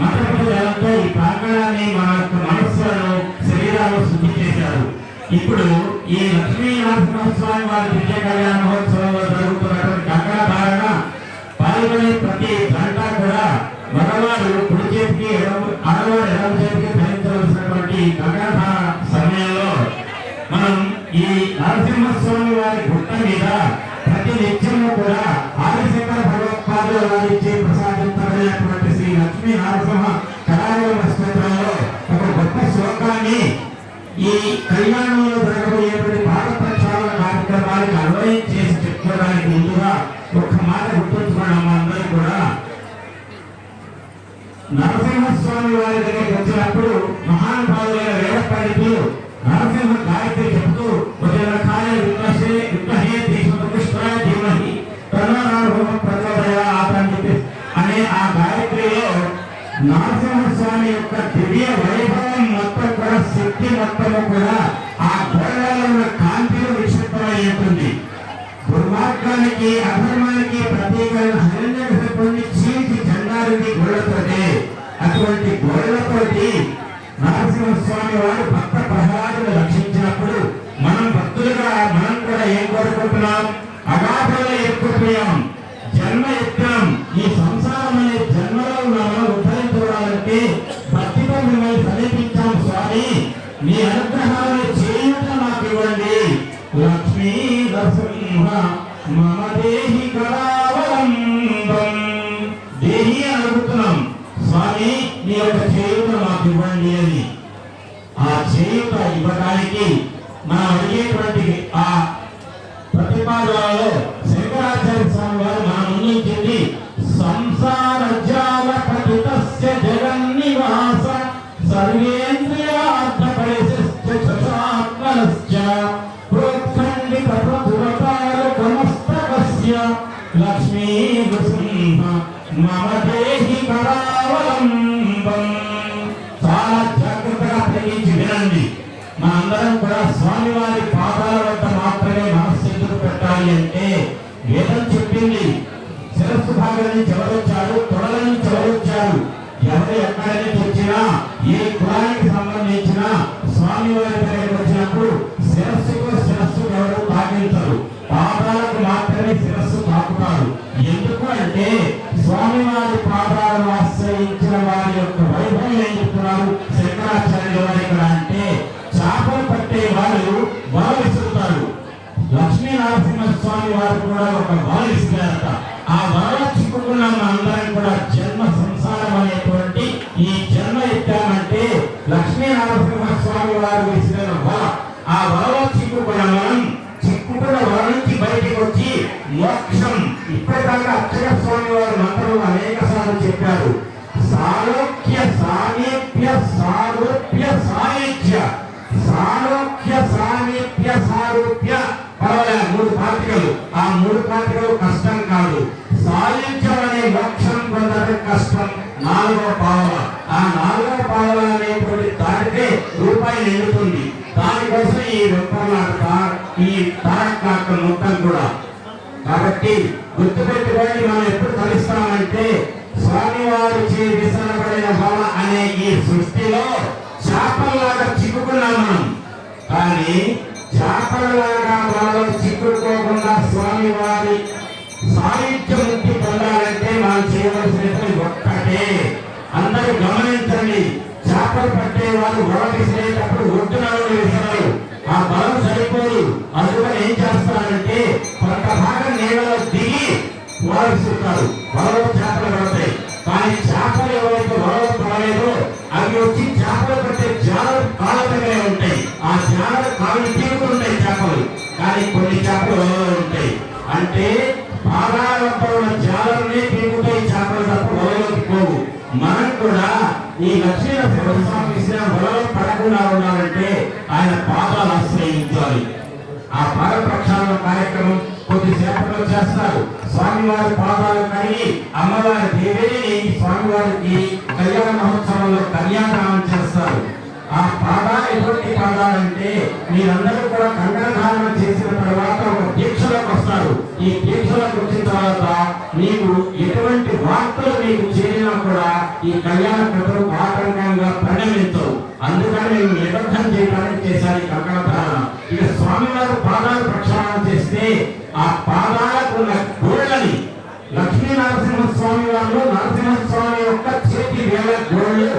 మతపరతో ఈ ప్రాంగణాన్ని మన యొక్క మనస్సులను శరీరాలను శుద్ధి చేశారు. ఇప్పుడు ఈ లక్ష్మీ నరసింహస్వామి వారి విజయ కళ్యాణ మహోత్సవంలో జరుగుతున్నటువంటి కంకణ ధారణ పాల్గొనే ప్రతి జంట కూడా మగవాడు కుడి చేతికి ఎడమ ఆడవాడు ఎడమ చేతికి ధరించవలసినటువంటి ఈ కంకణ ధారణ సమయంలో మనం ఈ నరసింహస్వామి వారి గుట్ట మీద ప్రతి ఈ కళ్యాణంలో జరగబోయేటువంటి పాద ప్రక్షాళన కార్యక్రమానికి అన్వయం చేసి చెప్పుకోవడానికి ముందుగా ఒక మాట గుర్తుంచుకున్నాం అందరూ కూడా. నరసింహస్వామి వారి దగ్గరికి వచ్చినప్పుడు మహానుభావులైన వేద పండితులు నరసింహ గాయత్రి చెబుతూ ఉదయకాయ విమర్శే విమహే దేశముష్టాయ ధీమహి తనోరాభవ ప్రచోదయాత్ అని చెప్పి అనే ఆ గాయత్రిలో నరసింహ యొక్క దివ్య వైభవం మొత్తం కూడా శక్తి మొత్తము కూడా ఆ గోడలలో ఉన్న కాంతిలో విక్షిప్తమై ఉంటుంది. దుర్మార్గానికి అధర్మానికి ప్రత్యేకమైన హరణ్య గ్రహకుని చీల్చి చండాలిని గోళ్ళతోటే అటువంటి గోళ్ళతోటి నరసింహస్వామి వారు భక్త ప్రహ్లాదులు రక్షించినప్పుడు మనం భక్తులుగా మనం కూడా ఏం కోరుకుంటున్నాం? అగాధంలో ఎక్కుపోయాం మీ అనుగ్రహాన్ని చేయుట నాకు ఇవ్వండి లక్ష్మీ నరసింహ మమ దేహి కళావలంబం. దేహి అడుగుతున్నాం. స్వామి నీ యొక్క చేయుట మాకు ఇవ్వండి అని. ఆ చేయుట ఇవ్వడానికి మనం అడిగేటువంటి ఆ ప్రతిపాదనలో శంకరాచార్య స్వామి వారు మన ముందుంచింది సంసార లక్ష్మీ మమ దేహి కరావలంబం చాలా జాగ్రత్తగా వినండి కూడా స్వామివారి పాదాల వద్ద మాత్రమే మనస్సు ఎదురు పెట్టాలి అంటే వేదం చెప్పింది శిరస్సు భాగం నుంచి ఎవరొచ్చారు తొడల ఎవరు ఏ కులానికి సంబంధించిన స్వామివారి దగ్గరికి వచ్చినప్పుడు శిరస్సుకు శిరస్సు ఎవరు తాకించరు పాదాలకు మాత్రమే శిరస్సు తాకుతారు ఎందుకు అంటే స్వామివారి పాదాలను ఆశ్రయించిన వారి యొక్క వైభవం ఏంటి? మోక్షం ఇప్పటిదాకా అక్షర స్వామి వారు మంత్రం అనేక సార్లు చెప్పారు. సాలోక్య సామీప్య సారూప్య సాయుధ్య సాలోక్య సామీప్య సారూప్య. పర్వాలేదు మూడు పాతికలు. ఆ మూడు పాతికలు కష్టం కాదు. సాయుధ్యం అనే మోక్షం పొందడం కష్టం. నాలుగో పావల ఆ నాలుగో పావల అనేటువంటి దాటితే రూపాయి నిండుతుంది. దానికోసం ఈ రూపంలాట ఈ తారకాక మొత్తం కూడా. కాబట్టి గుర్తుపెట్టుకోండి మనం ఎప్పుడు కలుస్తామంటే స్వామివారు చే విసరబడిన బల అనే ఈ సృష్టిలో చేపల్లాగా చిక్కుకున్నాం మనం. కానీ చేపల్లాగా మనం చిక్కుకోకుండా స్వామివారి సాహిత్య ముక్తి పొందాలంటే మనం చేయవలసినటువంటి ఒక్కటే. అందరూ గమనించండి చేపలు పట్టే వాళ్ళు వల విసిరేటప్పుడు ఒడ్డున విసరరు. ఆ బలం సరిపోదు. అందుకని ఏం చేస్తారంటే కొంత భాగం నీళ్ళలో దిగి వల విసురుతారు వలలో చేపలు పడతాయి. కానీ చేపలు ఎవరైతే వలలో పడలేదో అవి వచ్చి చేపలు పట్టే జాలలు కాళ్ళ ఉంటాయి. ఆ జాలలు కాలు తీరుతుంటాయి చేపలు. కానీ కొన్ని చేపలు వలలో ఉంటాయి. అంటే పాదాల ఉన్న జాలనే పీకుతాయి చేపలు తప్ప వలలోకి పోవు. మనం కూడా ఈ లక్ష్మీ నరసింహస్వామి ఇచ్చిన వలలో పడకుండా ఉండాలంటే ఆయన పాదాలు ఆశ్రయించాలి. ఆ పాద ప్రక్షాళన కార్యక్రమం కొద్దిసేపట్లో చేస్తారు. స్వామివారి పాదాలు కడిగి అమ్మవారి దేవిని స్వామివారికి కళ్యాణ మహోత్సవంలో కన్యాదానం చేస్తారు. ఆ పాదాలు ఎటువంటి పాదాలంటే మీరందరూ కూడా కంకణ చేసిన తర్వాత ఒక దీక్షలోకి వస్తారు. ఈ దీక్షలకు వచ్చిన తర్వాత మీకు ఎటువంటి వార్తలు మీకు చేరినా కూడా ఈ కళ్యాణ కథలు ఆటంకంగా పరిణమించవు. అందుకని మేము నిబద్ధం చేయడానికి చేశాను ఈ కంకణధారణ ఇక స్వామివారి పాదాలు ప్రక్షాళన చేస్తే ఆ పాదాలకు ఉన్న గోళ్ళని లక్ష్మీ నరసింహస్వామి వారు నరసింహస్వామి యొక్క చేతి వేల గోళ్ళు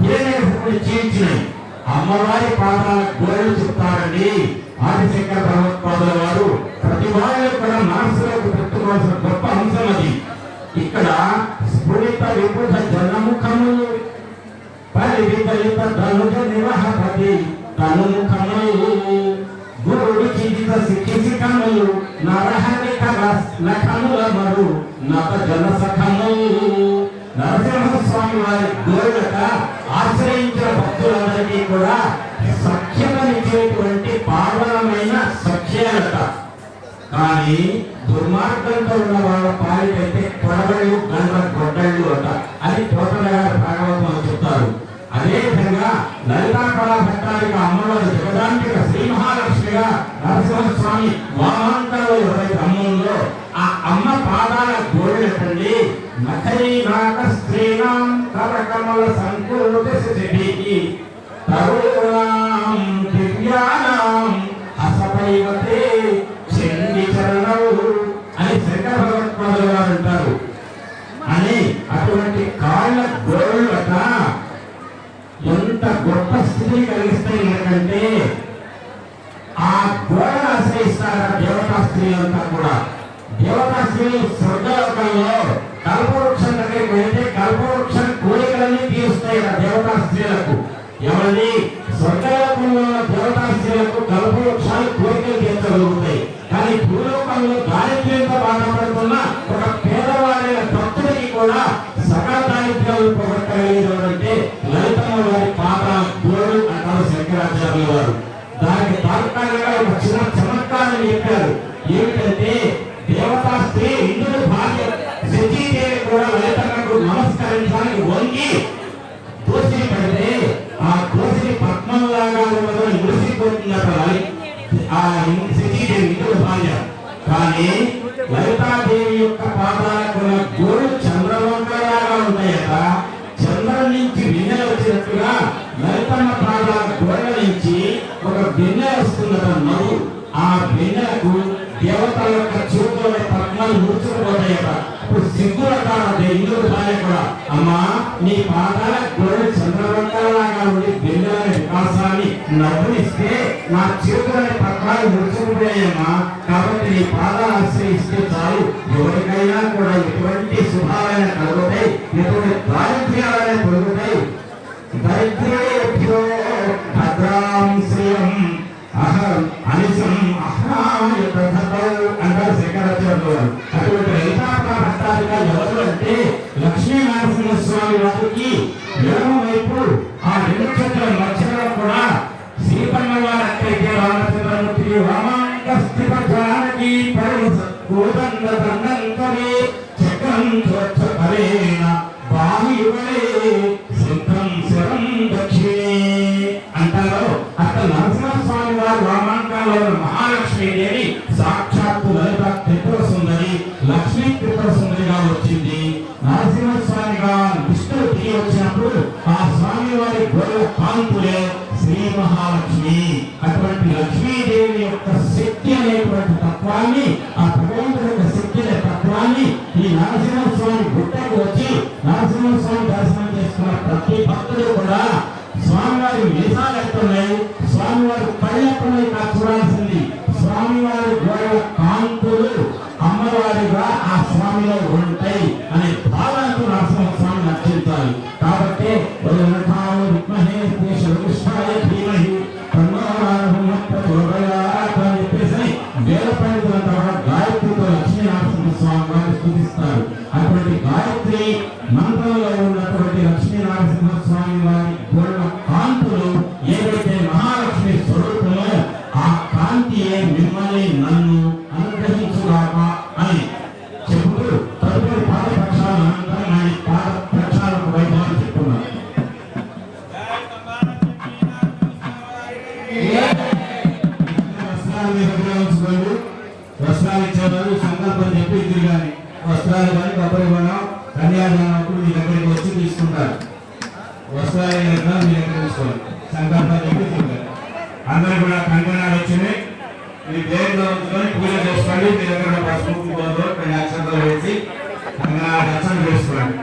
తేనేసుకుని చీల్చినాయి అమ్మవారి పాదాల గోళ్ళు చెప్తారండి. ఆదిశంకర భగవత్పాదుల వారు ప్రతి వాళ్ళు కూడా మనసులోకి పెట్టుకోవాల్సిన గొప్ప అంశం అది. ఇక్కడ స్ఫురిత విపుధ జనముఖములు పరివితలిత ధనుజ నివహపతి తనుముఖ నఖముల మరు నత జన సఖము నరసింహస్వామి వారి గోరుడక ఆశ్రయించిన భక్తులందరికీ కూడా సఖ్యమనిచ్చేటువంటి పావనమైన సఖ్యత కానీ దుర్మార్గంతో ఉన్న వాళ్ళ పాలికైతే కొడవళ్ళు గంట గొడ్డళ్ళు అట. అని తోటల భాగవతం చెప్తారు. అదేవిధంగా లలితా కళా భట్టారిక అమ్మవారి జగదాంతిక శ్రీ మహాలక్ష్మిగా నరసింహస్వామి వామాంతరంలో ఎవరైతే అమ్మంలో ఆ అమ్మ పాదాల గోడెట్టండి నఖరీ నాక స్త్రీనాం కరకమల సంకూర్తి స్థితికి తరుణాం దివ్యానాం హసపైవతే చెంది చరణవు అని శంకర భగవత్పాదులు గారు అంటారు. అని అటువంటి కాళ్ళ గోళ్ళట ఎంత గొప్ప స్థితిని కలిగిస్తాయి ఎందుకంటే ఆ గోడను ఆశ్రయిస్తారు దేవతా స్త్రీ అంతా కూడా. దేవతా స్వర్గలోకంలో కల్పవృక్షం దగ్గరికి వెళ్తే కల్పవృక్షం కోరికలన్నీ తీరుస్తాయి ఆ దేవతా స్త్రీలకు ఎవరిని స్వర్గలోకంలో ఉన్న దేవతా స్త్రీలకు కల్పవృక్షాలు కోరికలు తీర్చగలుగుతాయి. కానీ భూలోకంలో దారిద్ర్యంతో బాధపడుతున్న ఒక పేదవారైన భక్తుడికి కూడా కానీ లలితాదేవి యొక్క పాదాలకు గోరు గోడు చంద్రవంకలాగా ఉంటాయట చంద్రుడి నుంచి వెన్నెల వచ్చినట్టుగా లలితమ్మ పాదాల గోడ నుంచి ఒక వెన్నెల వస్తుందట నవ్వు ఆ వెన్నెలకు దేవతల యొక్క చేతుల పద్మాలు ముడుచుకుపోతాయట. ఇప్పుడు సిగ్గులట ఇందుకు భార్య కూడా అమ్మా నీ పాదాల గోడ చంద్రవంకలాగా ఉండి వెన్నెల వికాసాన్ని నవ్వునిస్తే నా చేతులని పద్మాలు ముడుచుకుంటాయమ్మా కాబట్టి నీ పాదాలు ఆశ్రయిస్తే చాలు. ఎవరికైనా కూడా ఎటువంటి శుభాలైన కలుగుతాయి ఎటువంటి దారిద్ర్యాలైన కలుగుతాయి. దరిద్రేభ్యో భద్రాంశ్రియం అహం అనిశం అహాయ ప్రథతౌ అంటారు శంకరాచార్యులు గారు. అటువంటి లలితాపర భట్టారిగా ఎవరు అంటే లక్ష్మీ నరసింహ వారికి ఎడమవైపు ఆ రెండు చేతుల మధ్యలో కూడా సీతమ్మ వారైతే రామచంద్రమూర్తి వామాంక స్థిత స్వామివారి మీసాలు ఎట్టున్నాయి స్వామివారి కళ్ళు ఎట్టున్నాయి కాదు చూడాల్సింది. స్వామివారి గోడ కాంతులు అమ్మవారిగా ఆ స్వామిలో ఉంటాయి అనే భావనకు నరసింహస్వామి నచ్చించాలి కాబట్టి విద్మహే శృష్టాయ ధీమహి తన్నో పండితులంతా గాయత్రితో లక్ష్మీ నరసింహస్వామి వారిని అందరూ కూడా కంకణాలు వచ్చినాయి. ఈ పేరులో ఉంచుకొని పూజ చేసుకోండి. మీ దగ్గర పసుపు కుంకుమతో కొన్ని అక్షంతలు వేసి రచన చేసుకోండి.